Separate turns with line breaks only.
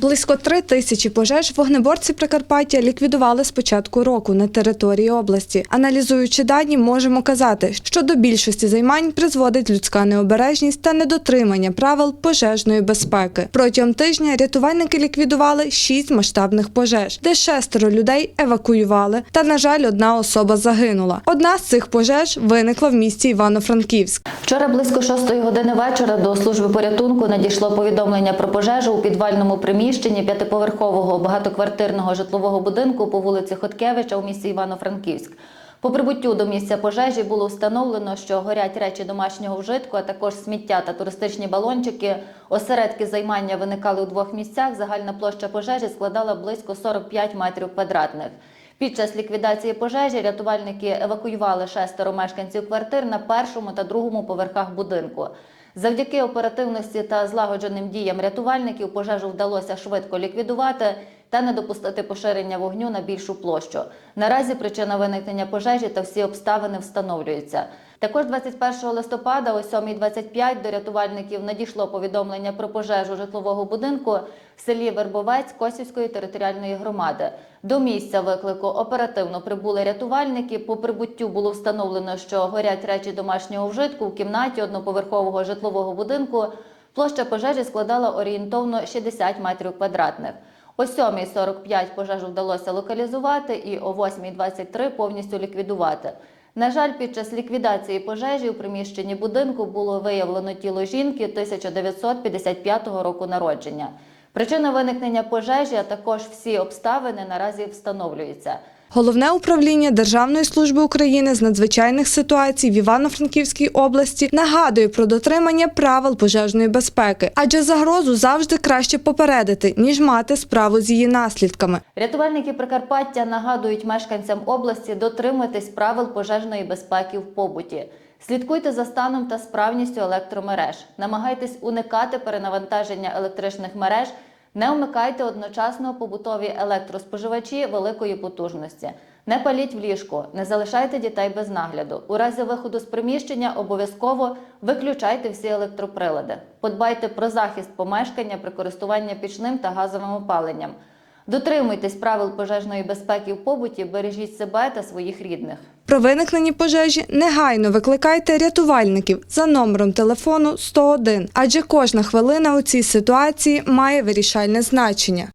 Близько три тисячі пожеж вогнеборці Прикарпаття ліквідували з початку року на території області. Аналізуючи дані, можемо казати, що до більшості займань призводить людська необережність та недотримання правил пожежної безпеки. Протягом тижня рятувальники ліквідували шість масштабних пожеж, де шестеро людей евакуювали. Та, на жаль, одна особа загинула. Одна з цих пожеж виникла в місті Івано-Франківськ.
Вчора близько 6 години вечора до служби порятунку надійшло повідомлення про пожежу у підвальному приміщенні п'ятиповерхового багатоквартирного житлового будинку по вулиці Хоткевича у місті Івано-Франківськ. По прибуттю до місця пожежі було встановлено, що горять речі домашнього вжитку, а також сміття та туристичні балончики. Осередки займання виникали у двох місцях. Загальна площа пожежі складала близько 45 метрів квадратних. Під час ліквідації пожежі рятувальники евакуювали шестеро мешканців квартир на першому та другому поверхах будинку. Завдяки оперативності та злагодженим діям рятувальників пожежу вдалося швидко ліквідувати та не допустити поширення вогню на більшу площу. Наразі причина виникнення пожежі та всі обставини встановлюються. Також 21 листопада о 7.25 до рятувальників надійшло повідомлення про пожежу житлового будинку в селі Вербовець Косівської територіальної громади. До місця виклику оперативно прибули рятувальники. По прибуттю було встановлено, що горять речі домашнього вжитку в кімнаті одноповерхового житлового будинку. Площа пожежі складала орієнтовно 60 метрів квадратних. О 7.45 пожежу вдалося локалізувати і о 8.23 повністю ліквідувати. На жаль, під час ліквідації пожежі у приміщенні будинку було виявлено тіло жінки 1955 року народження. Причина виникнення пожежі, а також всі обставини наразі встановлюються.
Головне управління Державної служби України з надзвичайних ситуацій в Івано-Франківській області нагадує про дотримання правил пожежної безпеки, адже загрозу завжди краще попередити, ніж мати справу з її наслідками.
Рятувальники Прикарпаття нагадують мешканцям області дотримуватись правил пожежної безпеки в побуті. Слідкуйте за станом та справністю електромереж. Намагайтесь уникати перенавантаження електричних мереж. Не вмикайте одночасно побутові електроспоживачі великої потужності. Не паліть в ліжку, не залишайте дітей без нагляду. У разі виходу з приміщення обов'язково виключайте всі електроприлади. Подбайте про захист помешкання при користуванні пічним та газовим опаленням. Дотримуйтесь правил пожежної безпеки в побуті, бережіть себе та своїх рідних.
Про виникнені пожежі негайно викликайте рятувальників за номером телефону 101, адже кожна хвилина у цій ситуації має вирішальне значення.